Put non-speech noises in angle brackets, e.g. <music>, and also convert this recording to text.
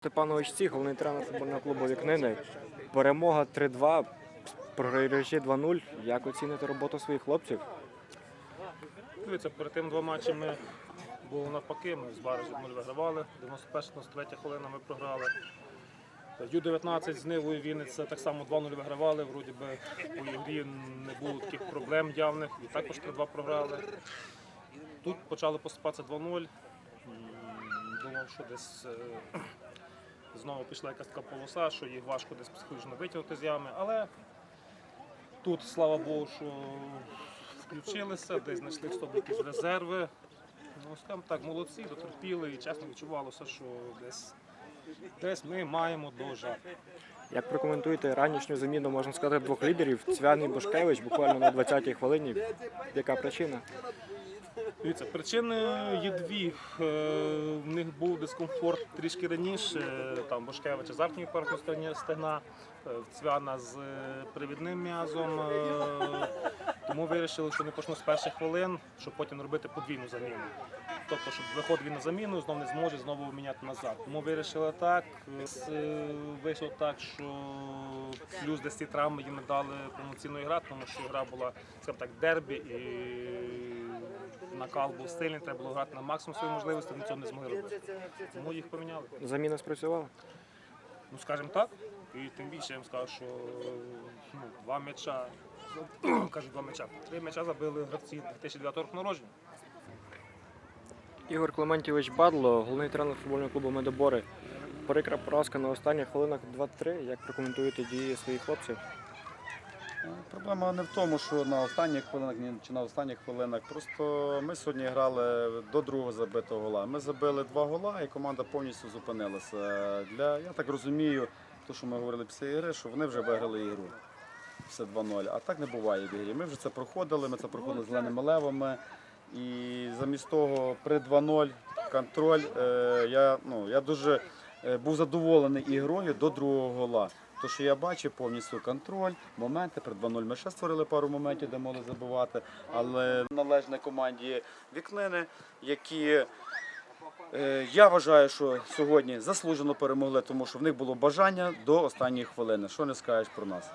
Степанович Ці, головний тренер футбольного клубу Вікнини. Перемога 3-2, програючи 2-0. Як оціните роботу своїх хлопців? Дивіться, перед тим два матчами було навпаки. Ми з Баражі 0 вигравали. 91-93 хвилина ми програли. Ю-19 з Нивою Вінниця так само 2-0 вигравали. Вроді би по ігрі не було таких проблем явних і також 3-2 програли. Тут почали поступатися 2-0. Думав, що десь е, знову пішла якась така полоса, що їх важко десь психологічно витягнути з ями. Але тут, слава Богу, що включилися, десь знайшли в якісь резерви. Ну, скажімо так, молодці, дотерпіли і чесно відчувалося, що десь, десь ми маємо дожати. Як прокоментуєте ранішню заміну, можна сказати, двох лідерів Цвян і Бушкевич буквально на 20-й хвилині. Яка причина? Дивіться, причини є дві. Е, В них був дискомфорт трішки раніше. Там Бошкевича з верхньої поверхні стегна- е, Цвяна з е, привідним м'язом. Тому вирішили, що не почну з перших хвилин, щоб потім робити подвійну заміну. Тобто, щоб виходив він на заміну, знову не зможе знову міняти назад. Тому вирішили так. Е, Вийшло так, що плюс десь ці травми їм не дали повноцінної грати, тому що гра була, скажімо так, дербі і накал був сильний, треба було грати на максимум своїх можливостей, вони цього не змогли робити. Тому їх поміняли. Заміна спрацювала? Ну, скажімо так. І тим більше я вам скажу, що ну, два м'яча, <clears throat> кажу, два м'яча. Три м'яча забили гравці 2009 року народження. Ігор Клементівич Бадло, головний тренер футбольного клубу Медобори. Прикра поразка на останніх хвилинах 2-3. Як прокоментуєте дії своїх хлопців? Ну, Проблема не в тому, що на останніх хвилинах чи на останніх хвилинах. Просто ми сьогодні грали до другого забитого гола. Ми забили два гола і команда повністю зупинилася. Для, я так розумію, то, що ми говорили після ігри, що вони вже виграли ігру. Все 2-0. А так не буває в ігрі. Ми вже це проходили, ми це проходили зеленими левами. І замість того при 2-0 контроль. Е, я, ну, я дуже е, був задоволений ігрою до другого гола. То, що я бачив повністю контроль, моменти при 2-0 ми ще створили пару моментів, де могли забивати, але належне команді вікнини, які е, я вважаю, що сьогодні заслужено перемогли, тому що в них було бажання до останньої хвилини. Що не скажеш про нас?